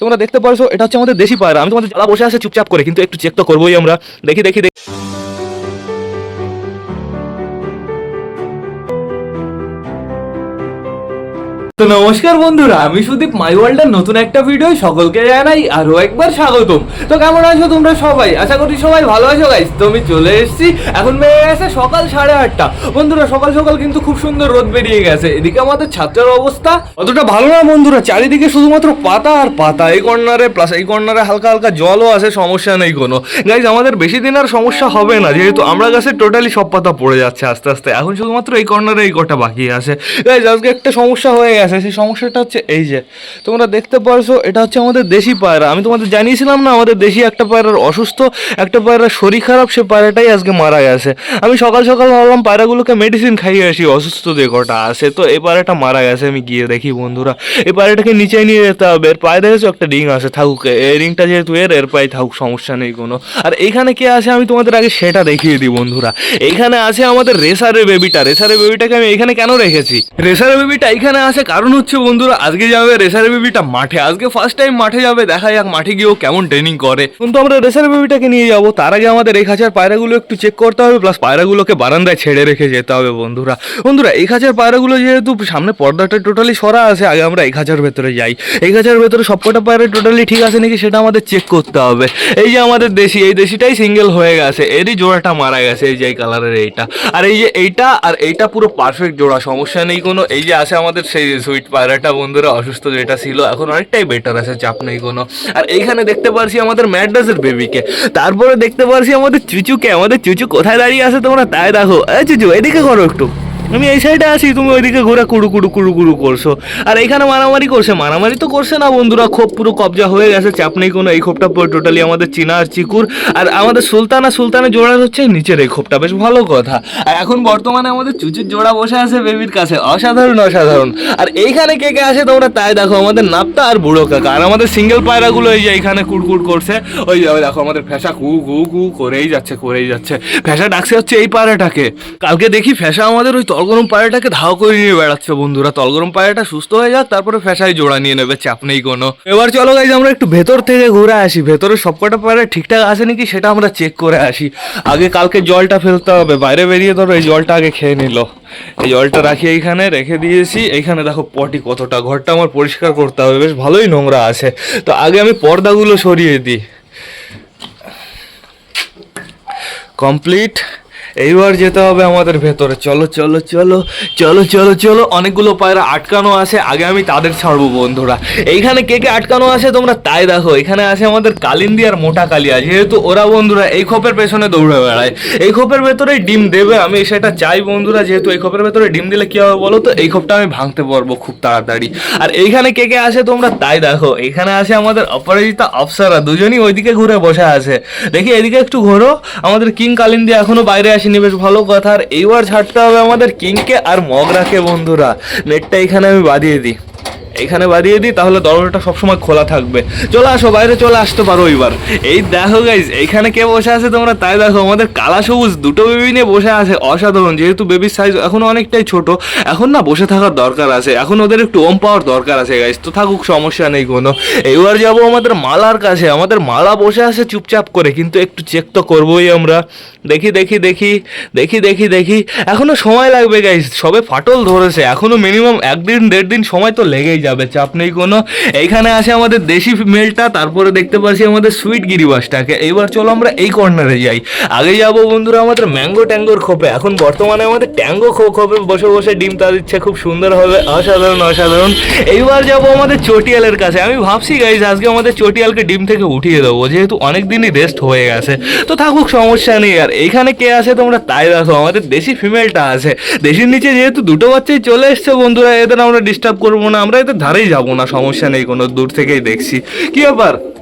তোমরা দেখতে পারছ, এটা হচ্ছে আমাদের দেশি পায়রা। আমি তোমাদের জ্বালা বসে আছে, চুপচাপ করে, কিন্তু একটু চেক তো করবোই আমরা। দেখি দেখি দেখি। নমস্কার বন্ধুরা, আমি সুদীপ মাই ওয়ার্ল্ডের নতুন একটা ভিডিও সকলকে জানাই আরও একবার স্বাগতম। তো কেমন আছো তোমরা সবাই? আশা করি সবাই ভালো আছো গাইস তো আমি চলে এসেছি, এখন বেড়ে গেছে সকাল সাড়ে আটটা। বন্ধুরা, সকাল সকাল কিন্তু খুব সুন্দর রোদ বেরিয়ে গেছে। এদিকে আমাদের ছাত্রের অবস্থা অতটা ভালো না বন্ধুরা, চারিদিকে শুধুমাত্র পাতা আর পাতা। এই কর্নারে প্লাস এই কর্নারে হালকা হালকা জলও আছে, সমস্যা নেই কোনো। গাইজ আমাদের বেশি দিন আর সমস্যা হবে না, যেহেতু আমরা গাছে টোটালি সব পাতা পড়ে যাচ্ছে আস্তে আস্তে। এখন শুধুমাত্র এই কর্নারে এই কটা বাকি আছে। গাইজ আজকে একটা সমস্যা হয়ে গেছে সেই সমস্যাটা হচ্ছে এই যে, তোমরা দেখতে পারছ, এটা হচ্ছে আমাদের দেশি পায়রা। আমি তোমাদের জানিয়েছিলাম না, আমাদের দেশি একটা পায়রার অসুস্থ, একটা পায়রার শরীর খারাপ, সে পায়রাটাই আজকে মারা গেছে। আমি সকাল সকাল ভাবলাম পায়রাগুলোকে মেডিসিন খাইয়ে আসি, অসুস্থ যে কটা আছে। তো এই পায়রাটা মারা গেছে, আমি গিয়ে দেখি বন্ধুরা। এই পায়রাটাকে নিচে নিয়ে যেতে হবে, এর পায়ে দেখেছ একটা রিং আছে, থাকুক। এই রিংটা যেহেতু এর এর পায়ে থাকুক, সমস্যা নেই কোনো। আর এইখানে কে আছে, আমি তোমাদের আগে সেটা দেখিয়ে দিই বন্ধুরা। এখানে আছে আমাদের রেসারের বেবিটা রেসারের বেবিটাকে আমি এখানে কেন রেখেছি? রেসারের বেবিটা এইখানে আছে কারণ হচ্ছে বন্ধুরা, আজকে যাবে রেসার বেবিটা মাঠে। আজকে ফার্স্ট টাইম মাঠে যাবে, দেখা যাক মাঠে গিয়েও কেমন ট্রেনিং করে। কিন্তু আমরা রেসার বেবিটাকে নিয়ে যাব। তার আগে আমাদের এই খাঁচার পায়রাগুলো একটু চেক করতে হবে প্লাস পায়রাগুলোকে বারান্দায় ছেড়ে রেখে যেতে হবে বন্ধুরা। বন্ধুরা, এই খাঁচার পায়রাগুলো যেহেতু সামনে পর্দাটা টোটালি সরা আছে, আগে আমরা এই খাঁচার ভেতরে যাই। এই খাঁচার ভেতরে সবকটা পায়রা টোটালি ঠিক আছে নাকি সেটা আমাদের চেক করতে হবে। এই যে আমাদের দেশি, এই দেশিটাই সিঙ্গেল হয়ে গেছে। এরই জোড়াটা মারা গেছে, এই যে এই কালারের এইটা। আর এই যে এইটা, আর এইটা পুরো পারফেক্ট জোড়া, সমস্যা নেই কোনো। এই যে আছে আমাদের সেই সুইট পায়রাটা বন্ধুরা অসুস্থ যেটা ছিল, এখন অনেকটাই বেটার আছে, চাপ নেই কোনো। আর এইখানে দেখতে পারছি আমাদের ম্যাডাসের বেবিকে তারপরে দেখতে পারছি আমাদের চুচুকে। আমাদের চুচু কোথায় দাঁড়িয়ে আছে তোমরা তাই দেখো। এই চুচু, এদিকে করো একটু। আমি এই সাইডে আছি, তুমি ওইদিকে ঘুরে কুড়ু কুড়ু কুড়ু কুড়ু করছ। আর এইখানে মারামারি করছে, মারামারি তো করছে না বন্ধুরা, খোপ পুরো কবজা হয়ে গেছে, চাপ নেই কোনো, এই খোপটা পুরো টোটালি আমাদের চীনা আর চিকুর। আর আমাদের সুলতানা, সুলতানের জোড়া হচ্ছে নিচের এই খোপটা, বেশ ভালো কথা। আর এখন বর্তমানে আমাদের চুচুর জোড়া বসে আছে বেবির কাছে, অসাধারণ অসাধারণ। আর এইখানে কে কে আসে তোমরা তাই দেখো, আমাদের নাপ্তা আর বুড়ো কাকা। আর আমাদের সিঙ্গেল পায়রাগুলো এই যে এইখানে কুড়কুড় করছে, ওই যে দেখো আমাদের ফ্যাসা কু কু কু করেই যাচ্ছে করেই যাচ্ছে। ফ্যাসা ডাকছে হচ্ছে এই পায়রাটাকে। কালকে দেখি ফ্যাসা আমাদের ওই তলগরম পায়রাটাকে ধাও করে নিয়ে বেড়াচ্ছে বন্ধুরা। তলগরম পায়রাটা সুস্থ হয়ে যাক, তারপরে ফ্যাসায় জোড়া নিয়ে নেবে, চাপ নেই কোনো। এবার চলো গাইজ আমরা একটু ভেতর থেকে ঘুরে আসি। ভেতরে সবকটা পায়রা ঠিকঠাক আছে নাকি সেটা আমরা চেক করে আসি। আগে কালকে জলটা ফেলতে হবে, বাইরে বেরিয়ে ধরো, এই জলটা আগে খেয়ে নিল। এই জলটা রাখি এইখানে, রেখে দিয়েছি। এইখানে দেখো পটি কতটা, ঘরটা আমার পরিষ্কার করতে হবে, বেশ ভালোই নোংরা আছে। তো আগে আমি পর্দাগুলো সরিয়ে দিই। কমপ্লিট এইবার যেতে হবে আমাদের ভেতরে। চলো চলো চলো চলো চলো চলো। অনেকগুলো পায়রা আটকানো আছে, আগে আমি তাদের ছাড়বো বন্ধুরা। এইখানে কে কে আটকানো আছে তোমরা তাই দেখো। এখানে আছে আমাদের কালিন্দি আর মোটা কালিয়া। যেহেতু ওরা বন্ধুরা এই খোপের পেছনে দৌড়ে বেড়ায়। এই খোপের ভেতরে ডিম দেবে, আমি সেটা চাই বন্ধুরা। যেহেতু এই খোপের ভেতরে ডিম দিলে কি হবে বলো তো? এই খোপটা আমি ভাঙতে পারব খুব তাড়াতাড়ি। আর এইখানে কে কে আছে তোমরা তাই দেখো। এখানে আছে আমাদের অপরাজিতা, অপসারা। দুজনই ওইদিকে ঘুরে বসে আছে। দেখি এদিকে একটু ঘোরো। আমাদের কিং কালিন্দি এখনও বাইরে আসেনি, বেশ ভালো কথা। আর এইবার ছাড়তে হবে আমাদের কিংকে আর মগরাকে, বন্ধুরা। নেটটা এখানে আমি বাঁধিয়ে দিই। এখানে বাঁধিয়ে দিই, তাহলে দরজাটা সবসময় খোলা থাকবে। চলে আসো, বাইরে চলে আসতে পারো এবার এই দেখো গাইজ এইখানে কে বসে আছে তোমরা তাই দেখো, আমাদের কালা সবুজ দুটো বেবি নিয়ে বসে আছে, অসাধারণ। যেহেতু বেবির সাইজ এখন অনেকটাই ছোট, এখন না বসে থাকার দরকার আছে। এখন ওদের একটু ওম পাওয়ার দরকার আছে গাইজ তো থাকুক, সমস্যা নেই কোনো। এবার যাব আমাদের মালার কাছে, আমাদের মালা বসে আছে চুপচাপ করে, কিন্তু একটু চেক তো করবোই আমরা। দেখি দেখি দেখি দেখি দেখি দেখি। এখনও সময় লাগবে গাইজ সবে ফাটল ধরেছে, এখনও মিনিমাম একদিন দেড় দিন সময় তো লেগেই যাবে, চাপ নেই কোনো। এইখানে আছে আমাদের দেশি মেলটা, তারপরে দেখতে পাচ্ছি আমাদের সুইট গিরিবাসটাকে। এইবার চলো আমরা এই কর্নারে যাই। আগে যাব বন্ধুরা আমাদের ম্যাঙ্গো ট্যাঙ্গোর খোপে। এখন বর্তমানে আমাদের ট্যাঙ্গো খো খোপে বসে বসে ডিম তা দিচ্ছে, খুব সুন্দর হবে। অসাধারণ অসাধারণ। এইবার যাব আমাদের চটিয়ালের কাছে। আমি ভাবছি গাইজ আজকে আমাদের চটিয়ালকে ডিম থেকে উঠিয়ে দেবো, যেহেতু অনেক দিনই রেস্ট হয়ে গেছে। তো থাকুক, সমস্যা নেই আর। এইখানে কে আছে তোমরা তাই দেখো। আমাদের দেশি ফিমেলটা আছে। দেশির নিচে যেহেতু দুটো বাচ্চাই চলে এসছে বন্ধুরা, এদের আমরা ডিস্টার্ব করব না। আমরা এদের ধারেই যাব না সমস্যা নেই কোনো দূর থেকেই দেখছি। কি ব্যাপার?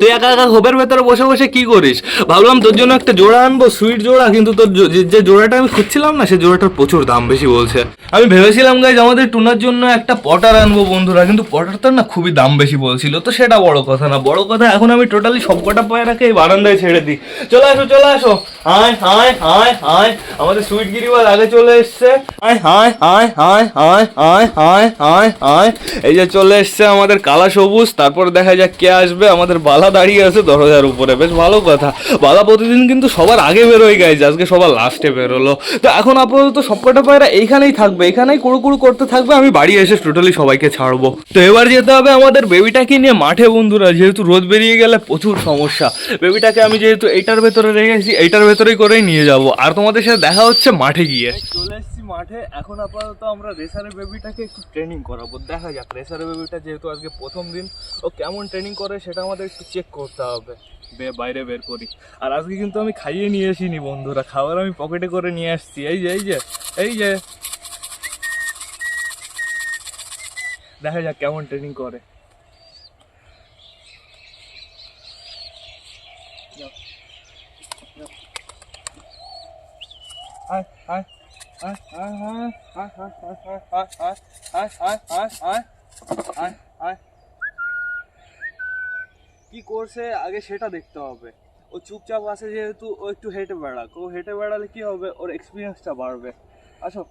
তুই একা একা খোপের ভেতরে বসে বসে কি করিস ভাবলাম তোর জন্য একটা জোড়া আনব সুইট জোড়া কিন্তু তোর যে- জোড়াটা আমি খুঁজছিলাম না সেই জোড়াটার প্রচুর দাম বেশি বলছে আমি ভেবেছিলাম গাইজ আমাদের টুনার জন্য একটা পটার আনব বন্ধুরা কিন্তু পটারটার না খুবই দাম বেশি বলছিল তো সেটা বড় কথা না বড় কথা এখন আমি টোটালি সবকটা পায়রাকে এই বারান্দায় ছেড়ে দিই চলে আসো চলে আসো হায় হায় হায় হায় আমাদের সুইট গিরিবাল আগে চলে এসছে হায় হায় হায় হায় হায় হায় হায় হায় হায় এই যে চলে এসছে আমাদের কালা সবুজ তারপর দেখা যাক কে আসবে আমাদের বালা দাঁড়িয়ে আছে দরজার উপরে। বেশ ভালো কথা। বালা প্রতিদিন কিন্তু সবার আগে বেরোয় গাইজ আজকে সবার লাস্টে বেরোলো। তো এখন আপাতত সবকটা পায়রা এইখানেই থাকবে, এখানেই কুড়ু কুড়ু করতে থাকবে, আমি বাড়ি এসে টোটালি সবাইকে ছাড়বো। তো এবার যেতে হবে আমাদের বেবিটাকে নিয়ে মাঠে বন্ধুরা, যেহেতু রোদ বেরিয়ে গেলে প্রচুর সমস্যা। বেবিটাকে আমি যেহেতু এইটার ভেতরে রেখেছি, এইটার ভেতরেই করেই নিয়ে যাব। আর তোমাদের সাথে দেখা হচ্ছে মাঠে গিয়ে। চলে মাঠে, এখন আপাতত আমরা রেসারের বেবিটাকে একটু ট্রেনিং করাবো। দেখা যাক রেসারের বেবিটা যেহেতু আজকে প্রথম দিন, ও কেমন ট্রেনিং করে সেটা আমাদের একটু চেক করতে হবে। বাইরে বের করি। আর আজকে কিন্তু আমি খাইয়ে নিয়ে আসিনি, বন্ধুরা। খাবার আমি পকেটে করে নিয়ে আসছি। এই যে এই যে এই যে। দেখা যাক কেমন ট্রেনিং করে। আয় আয়। কি করছে? আগে সেটা দেখতে হবে। ও চুপচাপ আছে যেহেতু ও একটু হেঁটে বেড়াক। ও হেঁটে বেড়ালে কি হবে? ওর এক্সপিরিয়েন্সটা বাড়বে। আসো।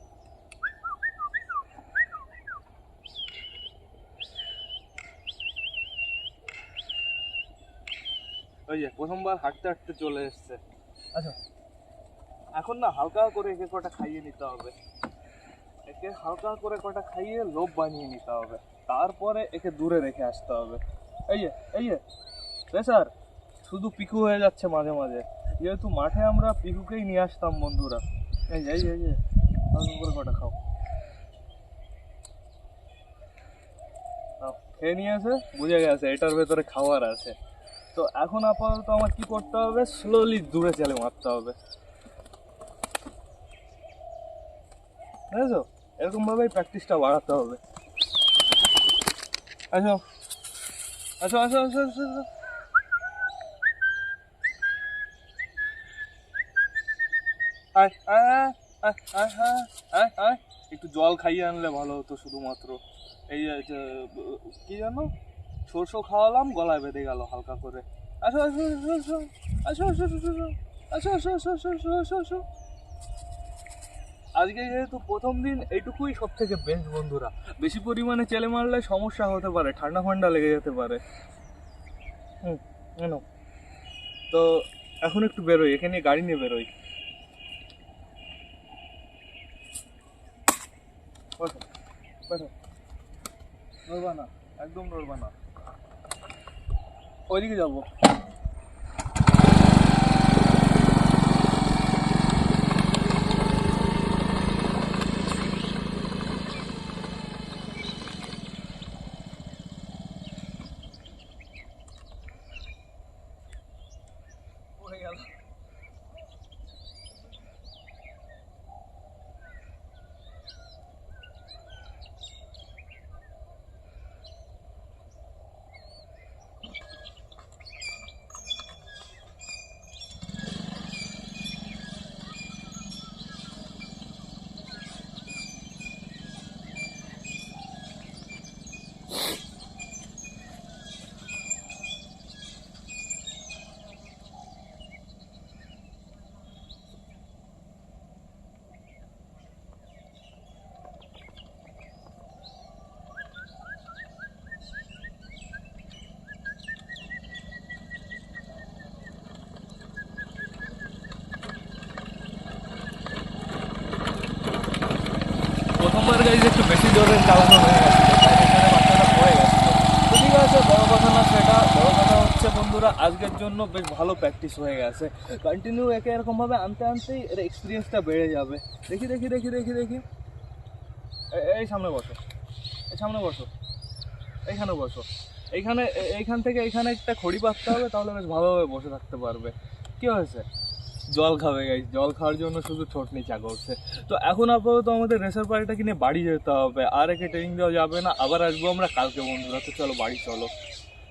ওই যে প্রথমবার হাঁটতে হাঁটতে চলে এসছে। আচ্ছা এখন না হালকা করে একে কটা খাইয়ে নিতে হবে। একে হালকা করে কটা খাইয়ে লোভ বানিয়ে নিতে হবে। তারপরে একে দূরে রেখে আসতে হবে। এই যে এই যে। স্যার, শুধু পিকু হয়ে যাচ্ছে মাঝে মাঝে। যেহেতু মাঠে আমরা পিকুকেই নিয়ে আসতাম বন্ধুরা। এই যে এই যে এই যে। হালকা করে কটা খাও। খেয়ে নিয়ে নিয়েছে, বুঝে গেছে, এটার ভেতরে খাওয়ার আছে। তো এখন আপাতত আমার কি করতে হবে? স্লোলি দূরে চলে মারতে হবে। বুঝেছ এরকম ভাবেই প্র্যাকটিসটা বাড়াতে হবে আসো আসো আসো আসো আসো আসো। একটু জল খাইয়ে আনলে ভালো হতো শুধুমাত্র এই কি জানো সরষে খাওয়ালাম গলায় বেঁধে গেল হালকা করে আসো আসো আসো আসো আসো আসো আসো আসো আসো আসো আসো আসো আসো আসো আজকে যেহেতু প্রথম দিন, এইটুকুই সব থেকে বেস্ট বন্ধুরা। বেশি পরিমাণে চেলে মারলে সমস্যা হতে পারে, ঠান্ডা ফান্ডা লেগে যেতে পারে। হুম তো এখন একটু বেরোই, এখানে গাড়ি নিয়ে বেরোই। না, একদম নড়বা না। ওইদিকে যাব। প্রথমবার গাইজ একটু বেশি জোরে চালানো হয়ে গেছে। বাচ্চাটা পড়ে গেছে। তো বড় কথা না কথা হচ্ছে বন্ধুরা, আজকের জন্য বেশ ভালো প্র্যাকটিস হয়ে গেছে। কন্টিনিউ একে এরকমভাবে আনতে আনতেই এর এক্সপিরিয়েন্সটা বেড়ে যাবে। দেখি দেখি দেখি দেখি দেখি। এই সামনে বসো। এই সামনে বসো। এইখানে বসো। এইখানে এইখান থেকে এইখানে একটা খড়ি পাততে হবে, তাহলে বেশ ভালোভাবে বসে থাকতে পারবে। কি হয়েছে? জল খাবে গাই জল খাওয়ার জন্য শুধু ঠোঁট নিচা করছে তো এখন আপাতত আমাদের রেসার পাড়িটা কিনে বাড়ি যেতে হবে। আর একে ট্রেনিং দেওয়া যাবে না। আবার আসব আমরা কালকে, বন্ধুরা। তো চলো, বাড়ি চলো।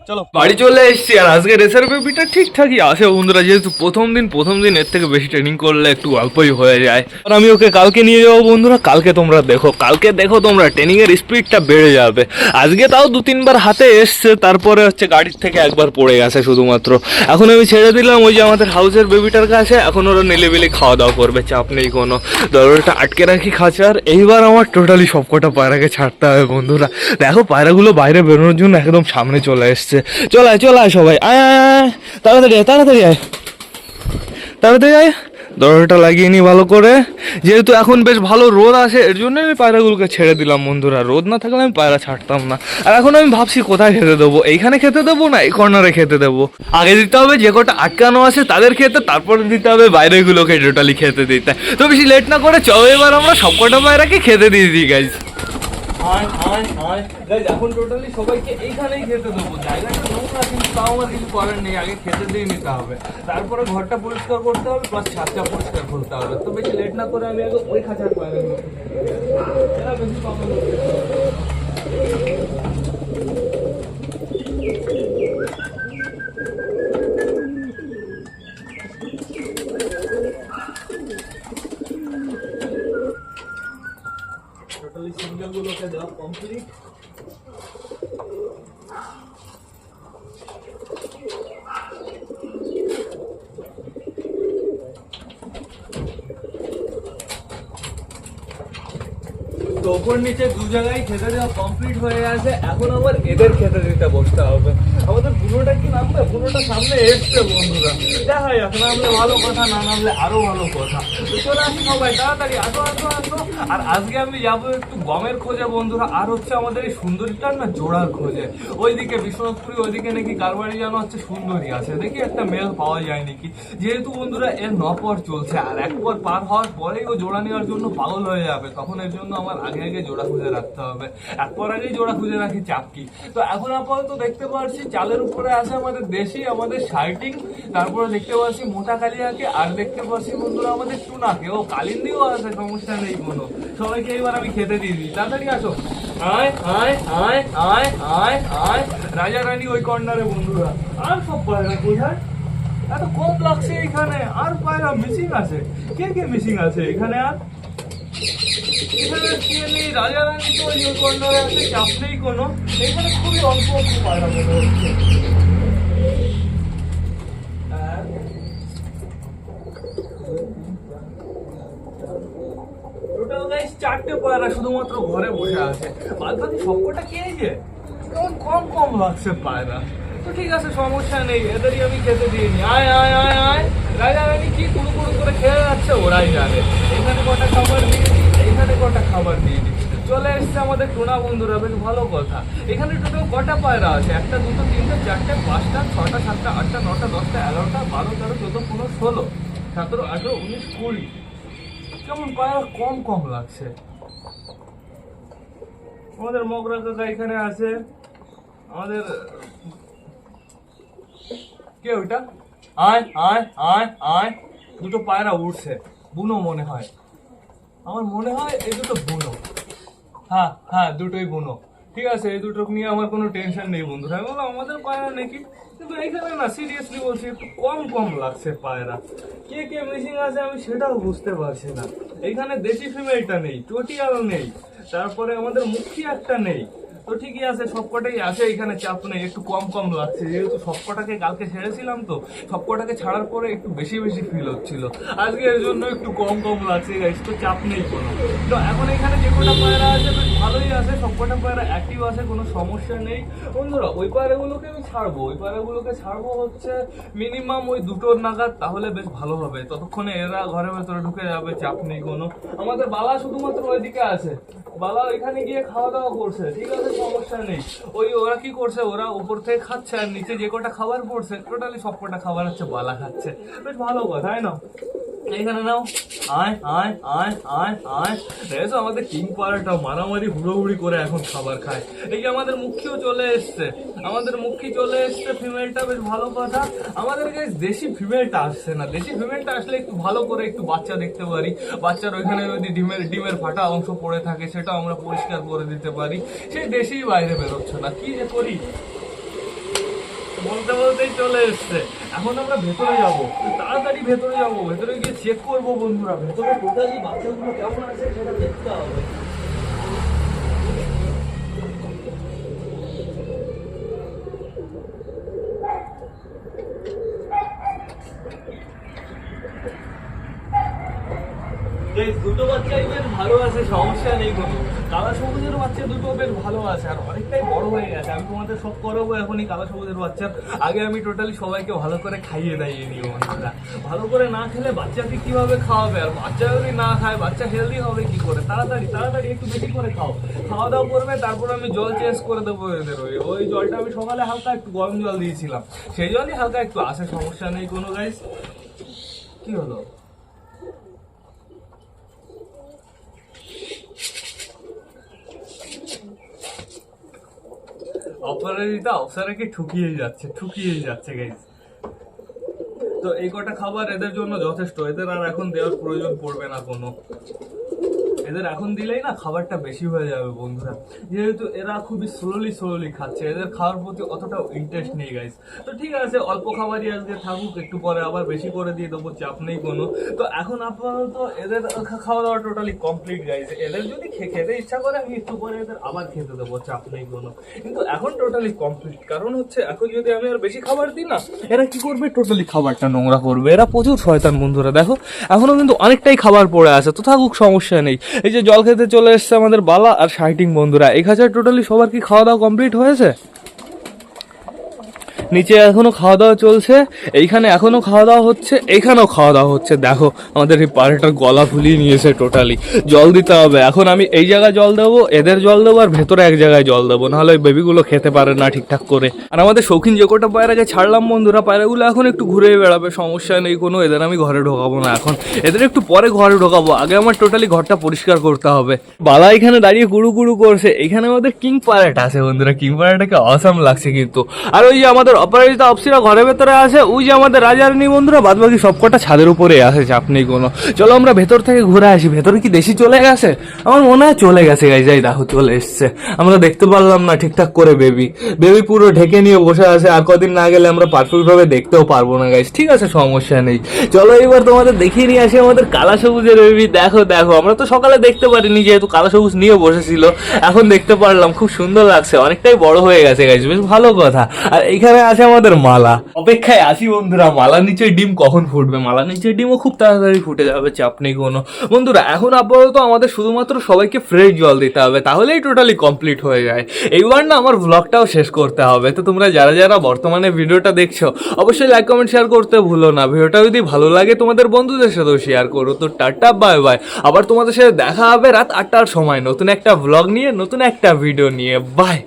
চলো। বাড়ি চলে এসেছি আর আজকে রেসের বেবিটা ঠিকঠাকই আসে বন্ধুরা, যেহেতু প্রথম দিন প্রথম দিন এর থেকে বেশি ট্রেনিং করলে একটু অল্পই হয়ে যায়। আর আমি ওকে কালকে নিয়ে যাব বন্ধুরা, কালকে তোমরা দেখো, কালকে দেখো তোমরা ট্রেনিং এর স্পিডটা বেড়ে যাবে। আজকে তাও দু তিনবার হাতে এসছে, তারপরে হচ্ছে গাড়ির থেকে একবার পড়ে গেছে শুধুমাত্র। এখন আমি ছেড়ে দিলাম, ওই যে আমাদের হাউসের বেবিটার কাছে, এখন ওরা নিলেবিলি খাওয়া দাওয়া করবে, চাপ নেই কোনো। দরজাটা আটকে রাখি খাঁচার এইবার আমার টোটালি সবকটা পায়রাকে ছাড়তে হবে বন্ধুরা। দেখো পায়রাগুলো বাইরে বেরোনোর জন্য একদম সামনে চলে এসছে। চলে আয় আয় সবাই। আয় তাড়াতাড়ি আয় তাড়াতাড়ি আয়। তাড়াতাড়ি আয়। দরজাটা লাগিয়ে নি ভালো করে। যেহেতু এখন বেশ ভালো রোদ আসে, এর জন্য আমি পায়রাগুলোকে ছেড়ে দিলাম বন্ধুরা। রোদ না থাকলে আমি পায়রা ছাড়তাম না। আর এখন আমি ভাবছি কোথায় খেতে দেবো? এইখানে খেতে দেবো না এই কর্নারে খেতে দেবো? আগে দিতে হবে যে কটা আটকানো আছে তাদের খেতে, তারপরে দিতে হবে বাইরেগুলোকে টোটালি খেতে দিতে। তো বেশি লেট না করে চলো এবার আমরা সব কটা পায়রাকে খেতে দিয়ে দিই গাইজ আয় আয় হয়। এখন টোটালি সবাইকে এইখানেই খেতে দেবো। জায়গাটা নোংরা, কিন্তু তাও আমার কিছু করার নেই। আগে খেতে দিয়ে নিতে হবে। তারপরে ঘরটা পরিষ্কার করতে হবে প্লাস ছাদটা পরিষ্কার করতে হবে। তো বেশি লেট না করে আমি আগে ওই খাঁচার এরা বেশি পাবো না। টোটালি সিঙ্গেল গুলোকে দেওয়া কমপ্লিট তো ওপর নিচে দু জায়গায় খেতে দেওয়া কমপ্লিট হয়ে গেছে। এখন আবার এদের খেতে দিতে বসতে হবে। আমাদের পুরোটা কি নামবে? পুরোটা সামনে এসছে, বন্ধুরা। দেখা যাক নামলে ভালো কথা, না নামলে আরও ভালো কথা। তো চলে আসি সবাই, তাড়াতাড়ি, আসো আসো আসো। আর আজকে আমি যাব একটু গমের খোঁজে, বন্ধুরা। আর হচ্ছে আমাদের এই সুন্দরীটার না জোড়ার খোঁজে। ওইদিকে বিশ্বনাথপুরি ওইদিকে নাকি কারবারি যেন হচ্ছে সুন্দরী আছে। দেখি একটা মেল পাওয়া যায় নাকি যেহেতু বন্ধুরা, এর নপর চলছে। আর এক পর হওয়ার পরেই ও জোড়া নেওয়ার জন্য পাগল হয়ে যাবে। তখন এর জন্য আমার আগে আগে জোড়া খুঁজে রাখতে হবে। এক পর আগেই জোড়া খুঁজে রাখি চাপকি তো এখন আপাতত দেখতে পাচ্ছি, চালের উপরে আছে আমাদের দেশি, আমাদের শার্টিং তারপরে দেখতে পাচ্ছি মোটা কালিয়াকে। আর দেখতে পাচ্ছি বন্ধুরা, আমাদের টুনাকে। ও কালিন্দিও আছে, সমস্যা নেই কোনো। সবাইকে এবার আমি খেতে দিয়ে দিই। তাড়াতাড়ি আসো। আয় আয় আয় আয় আয় আয়। রাজা রানী ওই কর্নারে বন্ধুরা। আর সব পায়রা কোথায়? এত কম লাগছে এখানে। আর পায়রা মিসিং আছে। কে কে মিসিং আছে এখানে আর? এখানে রাজা রানী তো ওই কর্নারে আছে চাপ নেই কোনো। এখানে খুবই অল্প অল্প পায়রা মনে হচ্ছে এক, টোটাল চারটে পায়রা শুধুমাত্র ঘরে বসে আছে। বাদ বাকি সবকটা খেয়েছে কেমন কম কম লাগছে পায়রা তো ঠিক আছে, সমস্যা নেই, এদেরই আমি খেতে দিয়ে নি আয় আয় আয়। আয় রাজা রানী কি কুড়ু কুড়ু করে খেয়ে যাচ্ছে? ওরাই জানে। এখানে কটা খাবার দিয়ে দিই এখানে কটা খাবার দিয়ে দিই চলে এসছে আমাদের টোনা বন্ধুরা, বেশ ভালো কথা। এখানে টোটাল কটা পায়রা আছে? একটা, দুটো, তিনটে, চারটে, পাঁচটা, ছটা, সাতটা, আটটা, নটা, দশটা, এগারোটা, বারো, তেরো, চোদ্দ, পনেরো, ষোলো, সতেরো, আঠেরো, উনিশ, কুড়ি। কেমন পায়রা কম কম লাগছে? আমাদের মগরা কাকা এখানে আছে, আমাদের, কে ওইটা? আয় আয় আয় আয়। দুটো পায়রা উঠছে বুনো মনে হয়। আমার মনে হয় এই দুটো বুনো। হ্যাঁ হ্যাঁ দুটোই বুনো। ঠিক আছে, এই দুটো নিয়ে আমার কোনো টেনশন নেই বন্ধু। আমি বললাম, আমাদের পায়রা নাকি? কিন্তু এইখানে না সিরিয়াসলি বলছি একটু কম কম লাগছে পায়রা। কে কে মিসিং আছে আমি সেটাও বুঝতে পারছি না। এইখানে দেশি ফিমেলটা নেই, চটিয়াল নেই। তারপরে আমাদের মুখী একটা নেই। তো ঠিকই আছে, সবকটাই আছে এখানে, চাপ নেই, একটু কম কম লাগছে। যেহেতু সবকটাকে কালকে ছেড়েছিলাম তো, সবকটাকে ছাড়ার পরে একটু বেশি বেশি ফিল হচ্ছিল। আজকে এর জন্য একটু কম কম লাগছে তো চাপ নেই কোনো। তো এখন এখানে যে কটা পায়রা আছে ভালোই আছে সবকটা পায়রা অ্যাক্টিভ আছে, কোনো সমস্যা নেই। বন্ধুরা, ওই পায়রাগুলোকে আমি ছাড়বো। ওই পায়রাগুলোকে ছাড়বো হচ্ছে মিনিমাম ওই দুটোর নাগাদ, তাহলে বেশ ভালো হবে। ততক্ষণে এরা ঘরের ভেতরে ঢুকে যাবে, চাপ নেই কোনো। আমাদের বালা শুধুমাত্র ওইদিকে আছে। বালা ওইখানে গিয়ে খাওয়া দাওয়া করছে, ঠিক আছে, সমস্যা নেই। ওই ওরা কি করছে, ওরা উপর থেকে খাচ্ছে আর নিচে যে কটা খাবার পড়ছে, টোটালি সব কটা খাবার হচ্ছে বালা খাচ্ছে। বেশ ভালো কথা, তাই না? এইখানে নাও আয় আয় আয় আয় আয় দেখেছ আমাদের কিং পাড়াটা মারামারি, হুড়োহুড়ি করে এখন খাবার খায়। এই যে আমাদের মুখিও চলে এসছে। আমাদের মুখী চলে এসছে ফিমেলটা বেশ ভালো কথা। আমাদের কাছে দেশি ফিমেলটা আসছে না। দেশি ফিমেলটা আসলে একটু ভালো করে একটু বাচ্চা দেখতে পারি। বাচ্চার ওইখানে যদি ডিমের ডিমের ফাটা অংশ পড়ে থাকে সেটা আমরা পরিষ্কার করে দিতে পারি। সেই দেশেই বাইরে বেরোচ্ছে না। কি যে করি? বলতে বলতেই চলে এসছে। এখন আমরা ভেতরে যাব। তাড়াতাড়ি ভেতরে যাব। ভেতরে গিয়ে চেক করব বন্ধুরা। ভেতরে টোটালি বাচ্চাগুলো কেমন আছে সেটা দেখতে হবে। দুটো বাচ্চাই বেশ ভালো আছে, সমস্যা নেই কোনো। কালা সবুজের বাচ্চা দুটো বেশ ভালো আছে, আর অনেকটাই বড় হয়ে গেছে। আমি তোমাদের সব করাবো এখনই কালা সবুজের বাচ্চা আগে আমি টোটালি সবাইকে ভালো করে খাইয়ে দাইয়ে নিই বন্ধুরা। ভালো করে না খেলে বাচ্চাকে কীভাবে খাওয়াবে? আর বাচ্চা যদি না খায়, বাচ্চা হেলদি হবে কি করে? তাড়াতাড়ি তাড়াতাড়ি একটু বেশি করে খাও। খাওয়া দাওয়া করবে, তারপর আমি জল চেঞ্জ করে দেবো এদের ওই ওই জলটা আমি সকালে হালকা একটু গরম জল দিয়েছিলাম। সেই জলই হালকা একটু, আসে সমস্যা নেই কোনো গাইস কি হলো? অপরাজিতা অপসারাকে ঠুকিয়ে যাচ্ছে ঠুকিয়ে যাচ্ছে গাইজ তো এই কটা খাবার এদের জন্য যথেষ্ট, এদের আর এখন দেওয়ার প্রয়োজন পড়বে না কোনো। এদের এখন দিলেই না খাবারটা বেশি হয়ে যাবে বন্ধুরা। যেহেতু এরা খুবই স্লোলি স্লোলি খাচ্ছে, এদের খাওয়ার প্রতি অতটা ইন্টারেস্ট নেই গাইস তো ঠিক আছে, অল্প খাবারই আজকে থাকুক, একটু পরে আবার বেশি করে দিয়ে দেবো, চাপ নেই কোনো। তো এখন আপাতত এদের খাওয়া দাওয়া টোটালি কমপ্লিট গাইস এদের যদি খেতে ইচ্ছা করে, আমি একটু পরে এদের আবার খেতে দেবো, চাপ নেই কোনো। কিন্তু এখন টোটালি কমপ্লিট কারণ হচ্ছে, এখন যদি আমি আর বেশি খাবার দিই না, এরা কি করবে? টোটালি খাবারটা নোংরা করবে। এরা প্রচুর শয়তান বন্ধুরা, দেখো। এখনও কিন্তু অনেকটাই খাবার পড়ে আছে, তো থাকুক, সমস্যা নেই। এই যে জল খেতে চলে এসছে আমাদের বালা আর শাইটিং বন্ধুরা। এক হাজার টোটালি সবার কি খাওয়া দাওয়া কমপ্লিট হয়েছে? নিচে এখনও খাওয়া দাওয়া চলছে, এইখানে এখনও খাওয়া দাওয়া হচ্ছে, এইখানেও খাওয়া দাওয়া হচ্ছে। দেখো, আমাদের এই পাড়াটার গলা ফুলিয়ে নিয়েছে টোটালি জল দিতে হবে। এখন আমি এই জায়গায় জল দেবো, এদের জল দেবো, আর ভেতরে এক জায়গায় জল দেবো। নাহলে ওই বেবিগুলো খেতে পারে না ঠিকঠাক করে। আর আমাদের শৌখিন যে কটা পায়রাকে ছাড়লাম বন্ধুরা, পায়রাগুলো এখন একটু ঘুরে বেড়াবে, সমস্যা নেই, কোনো এদের আমি ঘরে ঢোকাবো না এখন। এদের একটু পরে ঘরে ঢোকাবো, আগে আমার টোটালি ঘরটা পরিষ্কার করতে হবে। বালা এখানে দাঁড়িয়ে গুড়ু গুড়ু করছে, এখানে আমাদের কিং প্যারেট আছে বন্ধুরা, কিং প্যারেটটাকে অসাম লাগছে কিন্তু। আর ওই যে আমাদের অপরাজিতা অপসিরা ঘরের ভেতরে আছে। ওই যে আমাদের রাজারানী বন্ধুরা বাদ বাকি সবকটা ছাদের উপরে আসে চাপ নেই কোনো চলো আমরা ভেতর থেকে ঘুরে আসি। ভেতরে কি দেশি চলে গেছে? আমার মনে হয় চলে গেছে গাই যাই দেখো, চলে এসছে। আমরা দেখতে পারলাম না, ঠিকঠাক করে বেবি বেবি পুরো ঢেকে নিয়ে বসে আছে, আর কদিন না গেলে আমরা পারফেক্ট ভাবে দেখতেও পারব না গাইস ঠিক আছে, সমস্যা নেই। চলো এবার তোমাদের দেখিয়ে নিয়ে আসি আমাদের কালা সবুজের বেবি দেখো দেখো, আমরা তো সকালে দেখতে পারিনি, যেহেতু কালা সবুজ নিয়ে বসেছিল। এখন দেখতে পারলাম, খুব সুন্দর লাগছে, অনেকটাই বড় হয়ে গেছে গাইস বেশ ভালো কথা। আর এখানে আছে আমাদের মালা। অপেক্ষায় আসি বন্ধুরা, মালা নিচে ডিম কখন ফুটবে? মালা নিচে ডিমও খুব তাড়াতাড়ি ফুটে যাবে, চাপ নেই কোনো। বন্ধুরা, এখন আপাতত আমাদের শুধুমাত্র সবাইকে ফ্রেশ জল দিতে হবে, তাহলেই টোটালি কমপ্লিট হয়ে যায়। এইবার না আমার ব্লগটাও শেষ করতে হবে। তো তোমরা যারা যারা বর্তমানে ভিডিওটা দেখছ, অবশ্যই লাইক কমেন্ট শেয়ার করতে ভুলো না। ভিডিওটা যদি ভালো লাগে তোমাদের বন্ধুদের সাথেও শেয়ার করো। তো টাটা বাই বাই আবার তোমাদের সাথে দেখা হবে রাত আটটার সময় নতুন একটা ব্লগ নিয়ে, নতুন একটা ভিডিও নিয়ে। বাই